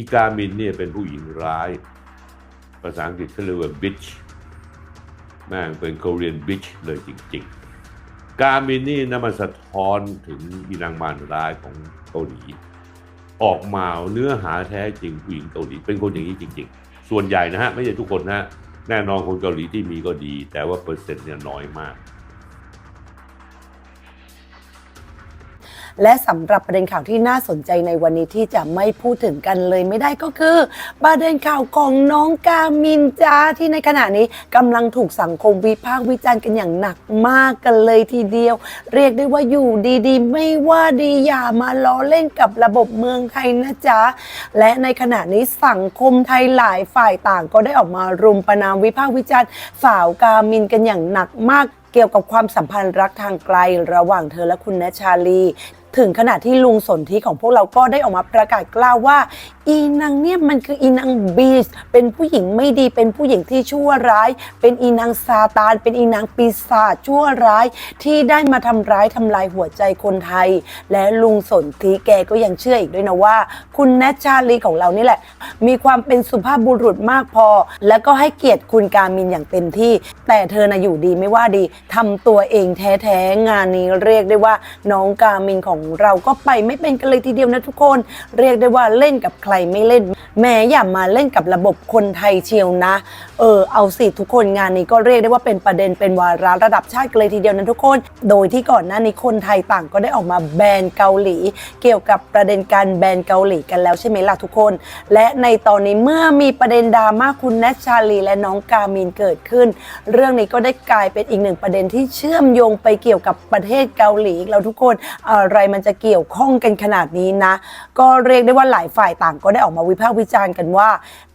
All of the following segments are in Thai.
อีกามินเนี่ยเป็นผู้หญิงร้าย ภาษาอังกฤษเขาเรียกว่า bitch แม่งเป็น Korean bitch เลยจริงๆ กามินนี่นะมันสะท้อนถึงอีนางมารร้ายของเกาหลี ออกมาเนื้อหาแท้จริงผู้หญิงเกาหลี เป็นคนอย่างนี้จริง ๆ ส่วนใหญ่นะฮะ ไม่ใช่ทุกคนนะฮะแน่นอนคนเกาหลีที่มีก็ดี แต่ว่าเปอร์เซ็นต์เนี่ยน้อยมาก และสำหรับประเด็นข่าวที่น่าสนใจในวันนี้ที่จะไม่พูดถึงกันเลยไม่ได้ก็คือ ประเด็นข่าวของน้องกามินจ้าที่ในขณะนี้กำลังถูกสังคมวิพากษ์วิจารณ์กันอย่างหนักมากกันเลยทีเดียว เรียกได้ว่าอยู่ดีๆ ไม่ว่าดีอย่ามาล้อเล่นกับระบบเมืองไทยนะจ๊ะและในขณะนี้สังคมไทยหลายฝ่ายต่างก็ได้ออกมารุมประนามวิพากษ์วิจารณ์สาวกามินกันอย่างหนักมากเกี่ยวกับความสัมพันธ์รักทางไกลระหว่างเธอและคุณแนชาลี ถึงขนาดที่ลุงสนธิของพวกเราก็ได้ออกมาประกาศกล้าวว่า อีนางเนี่ยมันคืออีนางบีสเป็นผู้หญิงไม่ดีเป็นผู้หญิงที่ชั่วร้าย เป็นอีนางซาตาน เป็นอีนางปีศาจชั่วร้ายที่ได้มาทำร้ายทำลายหัวใจคนไทย และลุงสนธิแกก็ยังเชื่ออีกด้วยนะว่า คุณแนชชาลีของเรานี่แหละ มีความเป็นสุภาพบุรุษมากพอ แล้วก็ให้เกียรติคุณกามินอย่างเต็มที่ แต่เธอนะอยู่ดีไม่ว่าดีทำตัวเองแท้ๆงานนี้เรียกได้ว่าน้องกามินของเราก็ไปไม่เป็นกันเลยทีเดียวนะทุกคน เรียกได้ว่าเล่นกับใครไม่เล่น แม้อย่ามาเล่นกับระบบคนไทยเชียวนะ เออเอาสิทุกคนงานนี้ก็เรียกได้ว่าเป็นประเด็นเป็นวาระระดับชาติเลยทีเดียวนะทุกคน โดยที่ก่อนหน้านี้คนไทยต่างก็ได้ออกมาแบนเกาหลี เกี่ยวกับประเด็นการแบนเกาหลีกันแล้วใช่ไหมล่ะทุกคน และในตอนนี้เมื่อมีประเด็นดราม่าคุณแนชชาลีและน้องกามินเกิดขึ้น เรื่องนี้ก็ได้กลายเป็นอีกหนึ่งประเด็นที่เชื่อมโยงไปเกี่ยวกับประเทศเกาหลีอีกแล้วทุกคนอะไรมันจะเกี่ยวข้องกันขนาดนี้นะ ก็เรียกได้ว่าหลายฝ่ายต่างก็ได้ออกมาวิพากษ์วิจารณ์กันว่า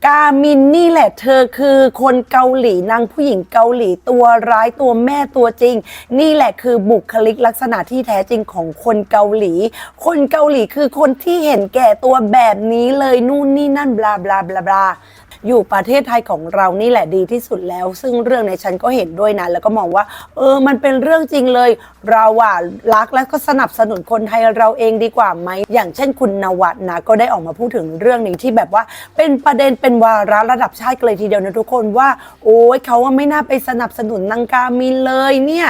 กามินนี่แหละเธอคือคนเกาหลีนางผู้หญิงเกาหลีตัวร้ายตัวแม่ตัวจริง นี่แหละคือบุคลิกลักษณะที่แท้จริงของคนเกาหลี คนเกาหลีคือคนที่เห็นแก่ตัวแบบนี้เลยนู่นนี่นั่นบลาบลาบลาบลา อยู่ประเทศไทยของเรานี่แหละดีที่สุดแล้ว ซึ่งเรื่องในฉันก็เห็นด้วยนะ แล้วก็มองว่า เออมันเป็นเรื่องจริงเลย เราอะรักและก็สนับสนุนคนไทยเราเองดีกว่าไหมอย่างเช่นคุณนวัดนะก็ได้ออกมาพูดถึงเรื่องนี้ที่แบบว่าเป็นประเด็นเป็นวาระระดับชาติเลยทีเดียวนะทุกคนว่า โอ้ยเขาว่าไม่น่าไปสนับสนุนนางกามินเลยเนี่ย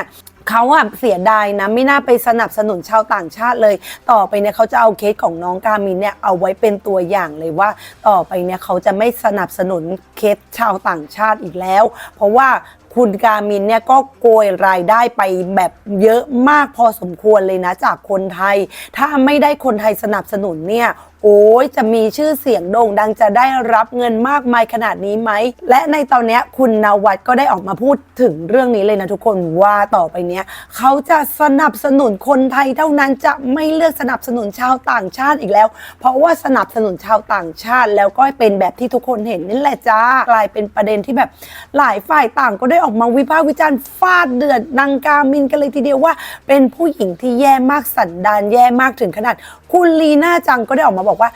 เขาอะเสียดายนะไม่น่าไปสนับสนุนชาวต่างชาติเลย ต่อไปเนี่ยเขาจะเอาเคสของน้องกามินเนี่ยเอาไว้เป็นตัวอย่างเลยว่า ต่อไปเนี่ยเขาจะไม่สนับสนุนเคสชาวต่างชาติอีกแล้ว เพราะว่าคุณกามินเนี่ยก็โกยรายได้ไปแบบเยอะมากพอสมควรเลยนะจากคนไทย ถ้าไม่ได้คนไทยสนับสนุนเนี่ยโอ้ยจะมีชื่อเสียงโด่งดังจะได้รับเงินมากมายขนาดนี้ไหม และในตอนนี้คุณนวัดก็ได้ออกมาพูดถึงเรื่องนี้เลยนะทุกคนว่าต่อไปเนี้ยเขาจะสนับสนุนคนไทยเท่านั้นจะไม่เลือกสนับสนุนชาวต่างชาติอีกแล้ว เพราะว่าสนับสนุนชาวต่างชาติ แล้วก็เป็นแบบที่ทุกคนเห็นนี่แหละจ้ากลายเป็นประเด็นที่แบบหลายฝ่ายต่างก็ได้ออกมาวิพากษ์วิจารณ์ฟาดเดือดนางกามินกันเลยทีเดียวว่า เป็นผู้หญิงที่แย่มากสันดานแย่มากถึงขนาด คุณลีน่าจังก็ได้ออกมาบอกว่า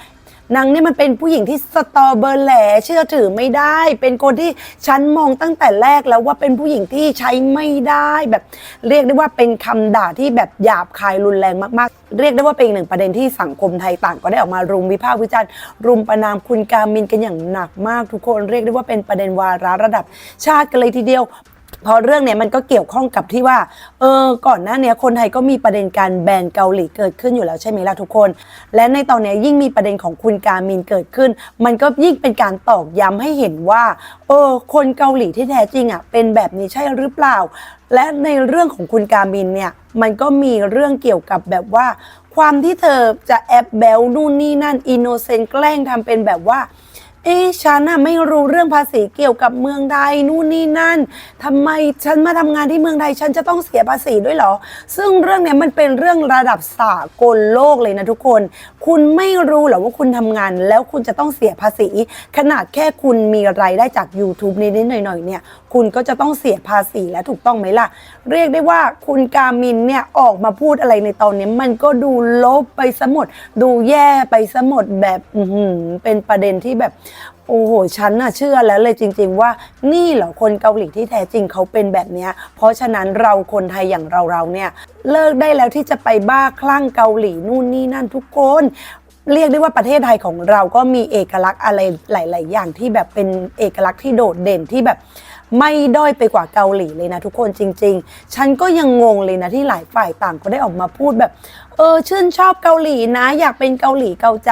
นางนี่มันเป็นผู้หญิงที่สตอเบอร์แหลเชื่อถือไม่ได้ เป็นคนที่ฉันมองตั้งแต่แรกแล้วว่าเป็นผู้หญิงที่ใช้ไม่ได้แบบเรียกได้ว่าเป็นคำด่าที่แบบหยาบคายรุนแรงมากๆ เรียกได้ว่าเป็นอีกหนึ่งประเด็นที่สังคมไทยต่าง ก็ได้ออกมารุมวิพากษ์วิจารณ์รุมประนามคุณกามินกันอย่างหนักมากทุกคนเรียกได้ว่าเป็นประเด็นวาระระดับชาติกันเลยทีเดียว เพราะเรื่องเนี้ยมันก็เกี่ยวข้องกับที่ว่า เออ ก่อนหน้าเนี้ยคนไทยก็มีประเด็นการแบนเกาหลีเกิดขึ้นอยู่แล้วใช่ไหมล่ะทุกคน และในตอนเนี้ยยิ่งมีประเด็นของคุณการมินเกิดขึ้น มันก็ยิ่งเป็นการตอกย้ำให้เห็นว่า เออ คนเกาหลีที่แท้จริงอะเป็นแบบนี้ใช่หรือเปล่า และในเรื่องของคุณการมินเนี่ย มันก็มีเรื่องเกี่ยวกับแบบว่า ความที่เธอจะแอบแบลนู่นนี่นั่นอินโนเซนต์แกล้งทำเป็นแบบว่า เอ๊ะฉันน่ะไม่รู้เรื่องภาษีเกี่ยวกับเมืองใดนู่นนี่นั่นทำไมฉันมาทำงานที่เมืองใดฉันจะต้องเสียภาษีด้วยเหรอ ซึ่งเรื่องเนี้ยมันเป็นเรื่องระดับสากลโลกเลยนะทุกคน คุณไม่รู้เหรอว่าคุณทำงาน แล้วคุณจะต้องเสียภาษี ขนาดแค่คุณมีรายได้จาก YouTube นิดๆหน่อยๆเนี่ย คุณก็จะต้องเสียภาษีและถูกต้องไหมล่ะ เรียกได้ว่าคุณกามินเนี่ยออกมาพูดอะไรในตอนนี้มันก็ดูลบไปซะหมดดูแย่ไปซะหมดแบบอือเป็นประเด็นที่แบบ โอ้โหฉันน่ะเชื่อแล้วเลยจริง ๆ ว่านี่เหรอคนเกาหลีที่แท้จริงเขาเป็นแบบเนี้ยเพราะฉะนั้นเราคนไทยอย่างเราเราๆเนี่ยเลิกได้แล้วที่จะไปบ้าคลั่งเกาหลีนู่นนี่นั่นทุกคนเรียกได้ว่าประเทศไทยของเราก็มีเอกลักษณ์อะไรหลาย ๆ อย่างที่แบบเป็นเอกลักษณ์ที่โดดเด่นที่แบบไม่ด้อยไปกว่าเกาหลีเลยนะทุกคนจริง ๆ ฉันก็ยังงงเลยนะที่หลายฝ่ายต่างก็ได้ออกมาพูดแบบ เออชื่นชอบเกาหลีนะ อยากเป็นเกาหลีเกาใจ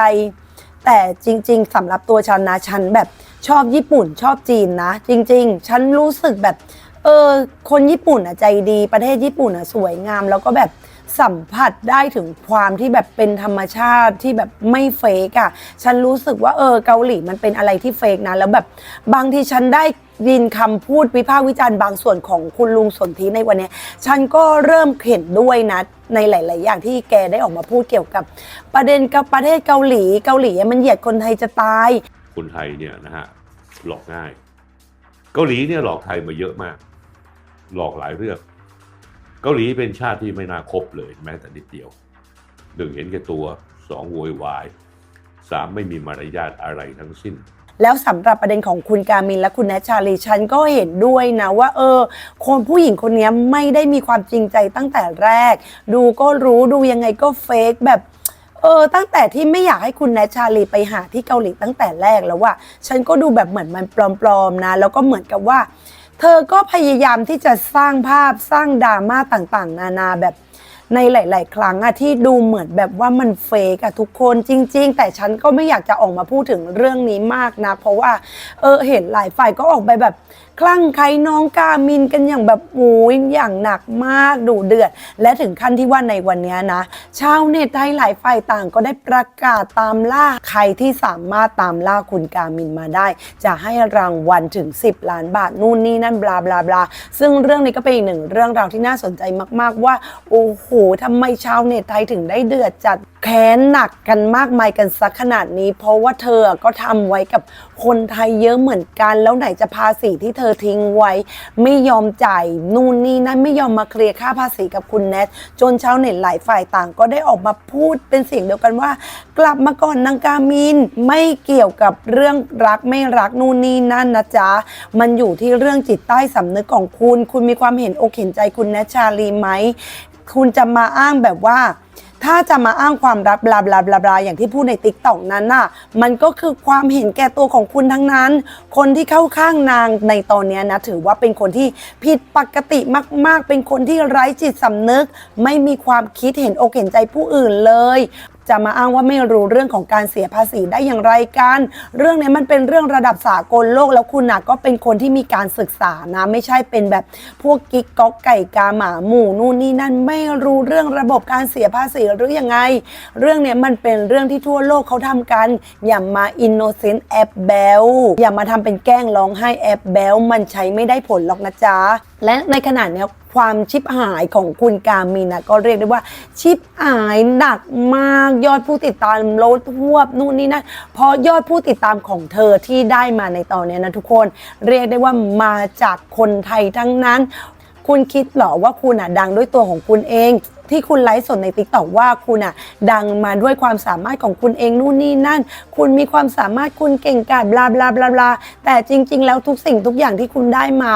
แต่จริง ๆสำหรับตัวฉันนะฉันแบบชอบญี่ปุ่นชอบจีนนะ จริง ๆ ฉันรู้สึกแบบ เออ คนญี่ปุ่นอะใจดีประเทศญี่ปุ่นอะสวยงามแล้วก็แบบ สัมผัสได้ถึงความที่แบบเป็นธรรมชาติที่แบบไม่เฟกอะ ฉันรู้สึกว่าเออเกาหลีมันเป็นอะไรที่เฟกนะ แล้วแบบบางทีฉันได้ยินคำพูดวิพากษ์วิจารณ์บางส่วนของคุณลุงสนธิในวันนี้ ฉันก็เริ่มเห็นด้วยนะในหลาย ๆ อย่างที่แกได้ออกมาพูดเกี่ยวกับ ประเด็นกับประเทศเกาหลี เกาหลีมันเหยียดคนไทยจะตาย คนไทยเนี่ยนะฮะหลอกง่าย เกาหลีเนี่ยหลอกไทยมาเยอะมาก หลอกหลายเรื่อง เกาหลีเป็นชาติที่ไม่น่าคบเลยแม้แต่นิดเดียวหนึ่งเห็นแก่ตัวสองโวยวายสามไม่มีมารยาทอะไรทั้งสิ้นแล้วสำหรับประเด็นของคุณการมินและคุณแนชชาลีฉันก็เห็นด้วยนะว่า เออ คนผู้หญิงคนนี้ไม่ได้มีความจริงใจตั้งแต่แรก ดูก็รู้ดูยังไงก็เฟกแบบเออตั้งแต่ที่ไม่อยากให้คุณแนชชาลีไปหาที่เกาหลีตั้งแต่แรกแล้วว่า ฉันก็ดูแบบเหมือนมันปลอมๆนะ แล้วก็เหมือนกับว่า เธอก็พยายามที่จะสร้างภาพสร้างดราม่าต่างๆ นานาแบบในหลาย ๆ ครั้งอะที่ดูเหมือนแบบว่ามันเฟกอะทุกคนจริง ๆ แต่ฉันก็ไม่อยากจะออกมาพูดถึงเรื่องนี้มากนะ เพราะว่าเออเห็นหลายฝ่ายก็ออกไปแบบ คลั่งไคล้น้องกามินกันอย่างแบบโอ้ยอย่างหนักมากดูเดือด และถึงขั้นที่ว่าในวันนี้นะ ชาวเน็ตไทยหลายฝ่ายต่างก็ได้ประกาศตามล่าใครที่สามารถตามล่าคุณกามินมาได้ จะให้รางวัลถึง 10 ล้านบาทนู่นนี่นั่นบลาบลาบลาซึ่งเรื่องนี้ก็เป็นอีกหนึ่งเรื่องราวที่น่าสนใจมาก ๆ ว่า โอ้โหทำไมชาวเน็ตไทยถึงได้เดือดจัดแค้นหนักกันมากมายกันสักขนาดนี้ เพราะว่าเธอก็ทำไว้กับคนไทยเยอะเหมือนกัน แล้วไหนจะภาษีที่เธอทิ้งไว้ ไม่ยอมจ่ายนู่นนี่นั่นไม่ยอมมาเคลียร์ค่าภาษีกับคุณแนทจนชาวเน็ตหลายฝ่ายต่างก็ได้ออกมาพูดเป็นเสียงเดียวกันว่า กลับมาก่อนนางกามินไม่เกี่ยวกับเรื่องรักไม่รักนู่นนี่นั่นนะจ๊ะมันอยู่ที่เรื่องจิตใต้สำนึกของคุณ คุณมีความเห็นอกเห็นใจคุณแนทชาลีไหมคุณจะมาอ้างแบบว่า ถ้าจะมาอ้างความรักบลาบลาบลาบลาอย่างที่พูดในติ๊กต็อกนั้นน่ะ มันก็คือความเห็นแก่ตัวของคุณทั้งนั้น คนที่เข้าข้างนางในตอนนี้นะถือว่าเป็นคนที่ผิดปกติมาก ๆ เป็นคนที่ไร้จิตสำนึก ไม่มีความคิดเห็นอกเห็นใจผู้อื่นเลย จะมาอ้างว่าไม่รู้เรื่องของการเสียภาษีได้อย่างไรกัน เรื่องนี้มันเป็นเรื่องระดับสากลโลกแล้วคุณนะก็เป็นคนที่มีการศึกษานะ ไม่ใช่เป็นแบบพวกกิ๊กก๊อกไก่กาหมาหมูนู่นนี่นั่นไม่รู้เรื่องระบบการเสียภาษีหรือยังไง เรื่องนี้มันเป็นเรื่องที่ทั่วโลกเขาทำกัน อย่ามาอินโนเซนต์แอบเบลอย่ามาทำเป็นแกล้งร้องไห้แอบเบลมันใช้ไม่ได้ผลหรอกนะจ๊ะ และในขณะนี้ความชิบหายของคุณกามินนะก็เรียกได้ว่าชิบหายหนักมากยอดผู้ติดตามลดทวบนู่นนี่นั่นเพราะยอดผู้ติดตามของเธอที่ได้มาในตอนนี้นะทุกคนเรียกได้ว่ามาจากคนไทยทั้งนั้น คุณคิดเหรอว่าคุณอะดังด้วยตัวของคุณเอง ที่คุณไลฟ์สดในติ๊กต็อกว่าคุณอะดังมาด้วยความสามารถของคุณเองนู่นนี่นั่น คุณมีความสามารถคุณเก่งกาจบลาบลาบลาบลาแต่จริง ๆ แล้วทุกสิ่งทุกอย่างที่คุณได้มา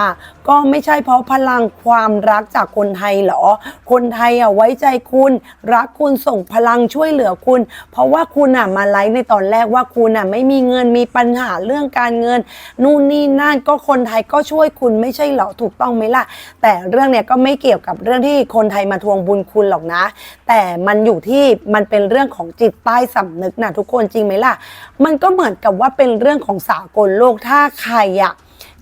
ก็ไม่ใช่เพราะพลังความรักจากคนไทยเหรอ คนไทยอะไว้ใจคุณรักคุณส่งพลังช่วยเหลือคุณ เพราะว่าคุณอะมาไลฟ์ในตอนแรกว่าคุณอะไม่มีเงินมีปัญหาเรื่องการเงิน นู่นนี่นั่นก็คนไทยก็ช่วยคุณไม่ใช่เหรอถูกต้องไหมล่ะ แต่เรื่องเนี้ยก็ไม่เกี่ยวกับเรื่องที่คนไทยมาทวงบุญคุณหรอกนะ แต่มันอยู่ที่มันเป็นเรื่องของจิตใต้สำนึกนะทุกคนจริงไหมล่ะ มันก็เหมือนกับว่าเป็นเรื่องของสากลโลกถ้าใครอะ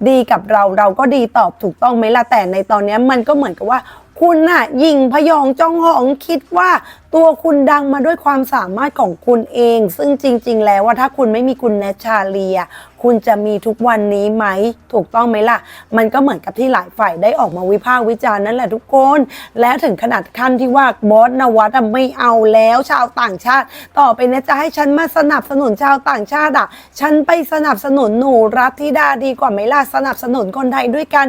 ดีกับเราเราก็ดีตอบถูกต้องไหมล่ะแต่ในตอนนี้มันก็เหมือนกับว่าคุณน่ะยิงพยองจ้องหองคิดว่าตัวคุณดังมาด้วยความสามารถของคุณเอง ซึ่งจริง ๆ แล้วว่าถ้าคุณไม่มีคุณแนชชาเลีย คุณจะมีทุกวันนี้ไหมถูกต้องไหมล่ะ มันก็เหมือนกับที่หลายฝ่ายได้ออกมาวิพากษ์วิจารณ์นั่นแหละทุกคน และถึงขนาดขั้นที่ว่าบอสนวัตไม่เอาแล้วชาวต่างชาติ ต่อไปเนี้จะให้ฉันมาสนับสนุนชาวต่างชาติอะฉันไปสนับสนุนหนูรัฐธิดาดีกว่าไหมล่ะสนับสนุนคนไทยด้วยกัน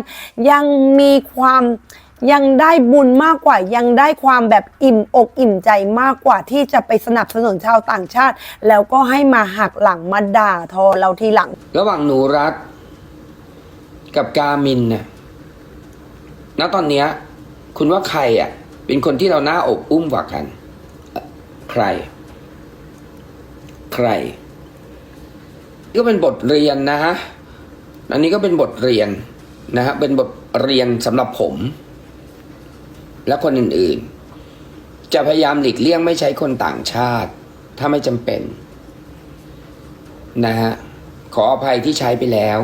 ยังมีความ ยังได้บุญมากกว่ายังได้ความแบบอิ่มอกอิ่มใจมากกว่าที่จะไปสนับสนุนชาวต่างชาติ แล้วก็ให้มาหักหลังมาด่าทอเราทีหลัง ระหว่างหนูรัฐกับกามินเนี่ยณตอนเนี้ยคุณว่าใครอะ เป็นคนที่เราหน้าอกอุ้มกว่ากัน ใคร ใคร ก็เป็นบทเรียนนะฮะอันนี้ก็เป็นบทเรียนนะฮะเป็นบทเรียนสำหรับผม และคนอื่นๆ จะพยายามหลีกเลี่ยงไม่ใช้คนต่างชาติ ถ้าไม่จำเป็นนะฮะขออภัยที่ใช้ไปแล้ว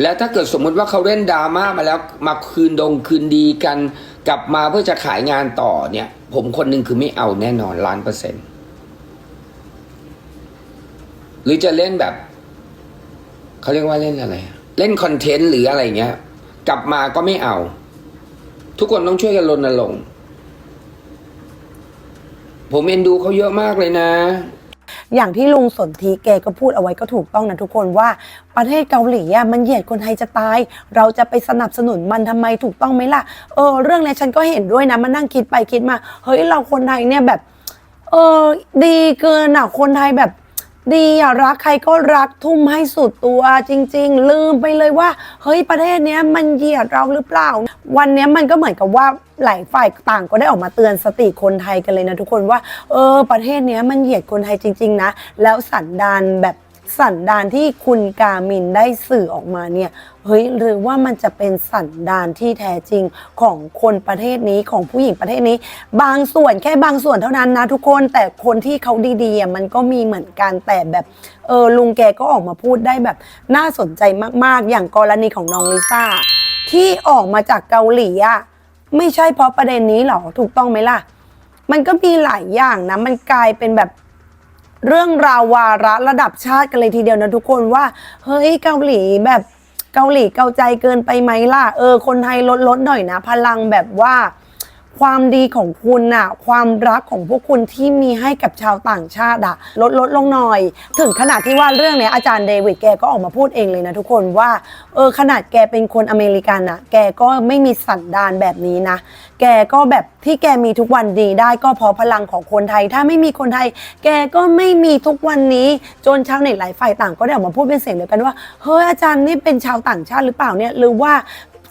แล้วถ้าเกิดสมมุติว่าเขาเล่นดราม่ามาแล้วมาคืนดงคืนดีกัน กลับมาเพื่อจะขายงานต่อเนี่ย ผมคนหนึ่งคือไม่เอาแน่นอนล้านเปอร์เซ็นต์หรือจะเล่นแบบ เขาเรียกว่าเล่นอะไร เล่นคอนเทนต์หรืออะไรเงี้ย กลับมาก็ไม่เอา ทุกคนต้องช่วยกันรณรงค์ผมเอ็นดูเขาเยอะมากเลยนะ อย่างที่ลุงสนธิแกก็พูดเอาไว้ก็ถูกต้องนะทุกคนว่าประเทศเกาหลีอะมันเหยียดคนไทยจะตาย เราจะไปสนับสนุนมันทำไมถูกต้องไหมล่ะเออเรื่องนี้ฉันก็เห็นด้วยนะมานั่งคิดไปคิดมา เฮ้ยเราคนไทยเนี่ยแบบ เออดีเกินอะคนไทยแบบ ดีอย่ารักใครก็รักทุ่มให้สุดตัวจริง ๆ ลืมไปเลยว่า เฮ้ยประเทศเนี้ยมันเหยียดเราหรือเปล่า วันเนี้ยมันก็เหมือนกับว่าหลายฝ่ายต่างก็ได้ออกมาเตือนสติคนไทยกันเลยนะทุกคนว่า เออ ประเทศเนี้ยมันเหยียดคนไทยจริง ๆ นะ แล้วสันดานแบบ สันดานที่คุณกามินได้สื่อออกมาเนี่ยเฮ้ยหรือว่ามันจะเป็นสันดานที่แท้จริงของคนประเทศนี้ของผู้หญิงประเทศนี้ บางส่วนแค่บางส่วนเท่านั้นนะทุกคนแต่คนที่เขาดีๆมันก็มีเหมือนกันแต่แบบเออลุงแกก็ออกมาพูดได้แบบน่าสนใจมากๆ อย่างกรณีของน้องลิซ่าที่ออกมาจากเกาหลีอะไม่ใช่เพราะประเด็นนี้หรอถูกต้องไหมล่ะ มันก็มีหลายอย่างนะมันกลายเป็นแบบ เรื่องราววาระระดับชาติกันเลยทีเดียวนะทุกคนว่า เฮ้ยเกาหลีแบบเกาหลีเกาใจเกินไปไหมล่ะ เออ คนไทยลดลดหน่อยนะ พลังแบบว่า ความดีของคุณน่ะ ความรักของพวกคุณที่มีให้กับชาวต่างชาติอะลดลดลงหน่อย ถึงขนาดที่ว่าเรื่องเนี้ยอาจารย์เดวิดแกก็ออกมาพูดเองเลยนะทุกคนว่า เออขนาดแกเป็นคนอเมริกันอะแกก็ไม่มีสันดานแบบนี้นะ แกก็แบบที่แกมีทุกวันดีได้ก็เพราะพลังของคนไทย ถ้าไม่มีคนไทย แกก็ไม่มีทุกวันนี้ จนชาวเน็ตหลายฝ่ายต่างก็ได้ออกมาพูดเป็นเสียงเดียวกันว่า เฮ้ยอาจารย์นี่เป็นชาวต่างชาติหรือเปล่าเนี่ย หรือว่า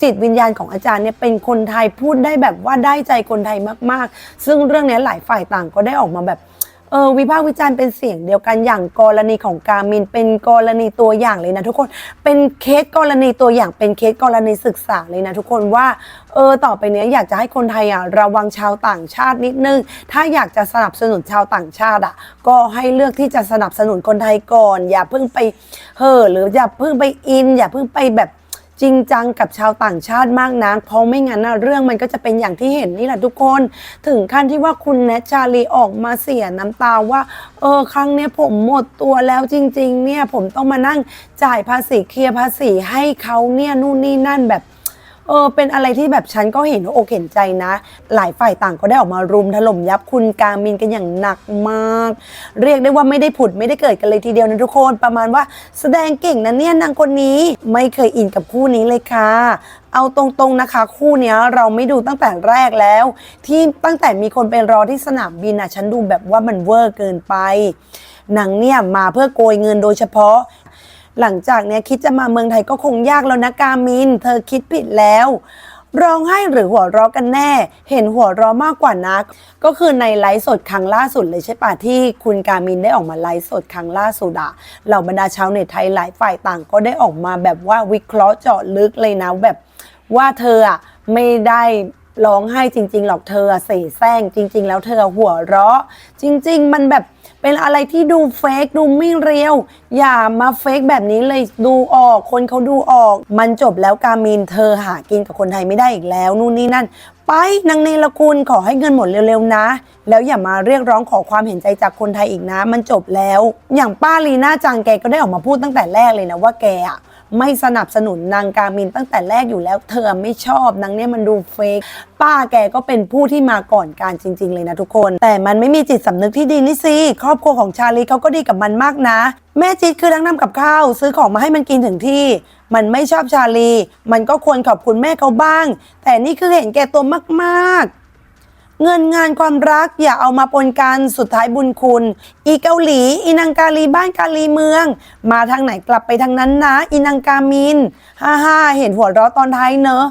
จิตวิญญาณของอาจารย์เนี่ยเป็นคนไทยพูดได้แบบว่าได้ใจคนไทยมากๆ ซึ่งเรื่องนี้หลายฝ่ายต่างก็ได้ออกมาแบบเออวิพากษ์วิจารณ์เป็นเสียงเดียวกันอย่างกรณีของกามินเป็นกรณีตัวอย่างเลยนะทุกคนเป็นเคสกรณีตัวอย่างเป็นเคสกรณีศึกษาเลยนะทุกคนว่าเออต่อไปเนี้ยอยากจะให้คนไทยอะระวังชาวต่างชาตินิดนึง ถ้าอยากจะสนับสนุนชาวต่างชาติอะก็ให้เลือกที่จะสนับสนุนคนไทยก่อน อย่าเพิ่งไปเห่อหรืออย่าเพิ่งไปอิน อย่าเพิ่งไปแบบ จริงจังกับชาวต่างชาติมากนัก เพราะไม่งั้นนะเรื่องมันก็จะเป็นอย่างที่เห็นนี่แหละทุกคน ถึงขั้นที่ว่าคุณแนทชาลีออกมาเสียน้ำตาว่า เออครั้งเนี้ยผมหมดตัวแล้วจริง ๆ เนี่ยผมต้องมานั่งจ่ายภาษีเคลียร์ภาษีให้เขาเนี่ยนู่นนี่นั่นแบบ ออเป็นอะไรที่แบบฉันก็เห็นว่าอกเห็นใจนะ หลายฝ่ายต่างก็ได้ออกมารุมถล่มยับคุณกามินกันอย่างหนักมาก เรียกได้ว่าไม่ได้ผุดไม่ได้เกิดกันเลยทีเดียวนะทุกคนประมาณว่าแสดงเก่งนะเนี่ยนางคนนี้ไม่เคยอินกับคู่นี้เลยค่ะเอาตรงๆนะคะ คู่เนี้ยเราไม่ดูตั้งแต่แรกแล้ว ที่ตั้งแต่มีคนไปรอที่สนามบินอะฉันดูแบบว่ามันเวอร์เกินไปหนังเนี่ยมาเพื่อโกยเงินโดยเฉพาะ หลังจากเนี้ยคิดจะมาเมืองไทยก็คงยากแล้วนะกามิน เธอคิดผิดแล้ว ร้องไห้หรือหัวเราะกันแน่ เห็นหัวเราะมากกว่านักก็คือในไลฟ์สดครั้งล่าสุดเลยใช่ปะที่คุณกามินได้ออกมาไลฟ์สดครั้งล่าสุดอะเหล่าบรรดาชาวเน็ตไทยหลายฝ่ายต่างก็ได้ออกมาแบบว่าวิเคราะห์เจาะลึกเลยนะแบบว่าเธออะไม่ได้ร้องไห้จริง ๆ หรอกเธอเสแสร้งจริง ๆ แล้วเธอหัวเราะ จริง ๆ มันแบบ เป็นอะไรที่ดูเฟกดูไม่เรียว อย่ามาเฟกแบบนี้เลยดูออก คนเขาดูออก มันจบแล้วกามินเธอหากินกับคนไทยไม่ได้อีกแล้ว นู่นนี่นั่น ไปนางเนรคุณขอให้เงินหมดเร็วๆนะ แล้วอย่ามาเรียกร้องขอความเห็นใจจากคนไทยอีกนะ มันจบแล้ว อย่างป้าลีน่าจังแกก็ได้ออกมาพูดตั้งแต่แรกเลยนะว่าแกอะ ไม่สนับสนุนนางกามินตั้งแต่แรกอยู่แล้ว เธอไม่ชอบนางเนี่ยมันดูเฟกป้าแกก็เป็นผู้ที่มาก่อนการจริง ๆ เลยนะทุกคน แต่มันไม่มีจิตสำนึกที่ดีนี่สิครอบครัวของชาลีเขาก็ดีกับมันมากนะ แม่จิตคือทั้งนำกับข้าว ซื้อของมาให้มันกินถึงที่ มันไม่ชอบชาลี มันก็ควรขอบคุณแม่เขาบ้าง แต่นี่คือเห็นแก่ตัวมากๆ เงินงานความรักอย่าเอามาปนกันสุดท้ายบุญคุณ อีเกาหลี อีนังกาลีบ้านกาลีเมือง มาทางไหนกลับไปทางนั้นนะ อีนังกามินฮ่าฮ่าเห็นหัวเราะตอนท้ายเนอะ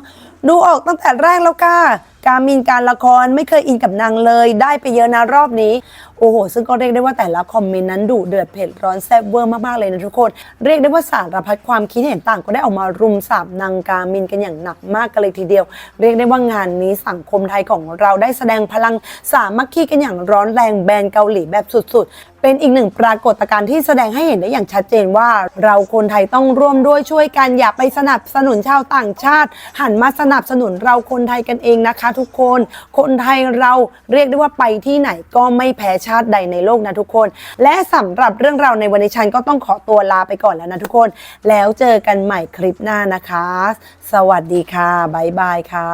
ดูออกตั้งแต่แรกแล้วค่ะกามินการละครไม่เคยอินกับนางเลย ได้ไปเยอะนะรอบนี้ โอ้โห ซึ่งก็เรียกได้ว่าแต่ละคอมเมนต์นั้นดุเดือดเผ็ดร้อนแซ่บเวอร์มากๆเลยนะทุกคน เรียกได้ว่าสารพัดความคิดเห็นต่างก็ได้ออกมารุมสาบนางกามินกันอย่างหนักมากกันเลยทีเดียว เรียกได้ว่างานนี้สังคมไทยของเราได้แสดงพลังสามัคคีกันอย่างร้อนแรงแบรนด์เกาหลีแบบสุดๆ เป็นอีกหนึ่งปรากฏการณ์ที่แสดงให้เห็นได้อย่างชัดเจนว่า เราคนไทยต้องร่วมด้วยช่วยกันอย่าไปสนับสนุนชาวต่างชาติ หันมาสนับสนุนเราคนไทยกันเองนะคะ ทุกคน คนไทยเราเรียกได้ว่าไปที่ไหนก็ไม่แพ้ชาติใดในโลกนะทุกคน และสำหรับเรื่องราวในวันนี้ฉันก็ต้องขอตัวลาไปก่อนแล้วนะทุกคน แล้วเจอกันใหม่คลิปหน้านะคะ สวัสดีค่ะบ๊ายบายค่ะ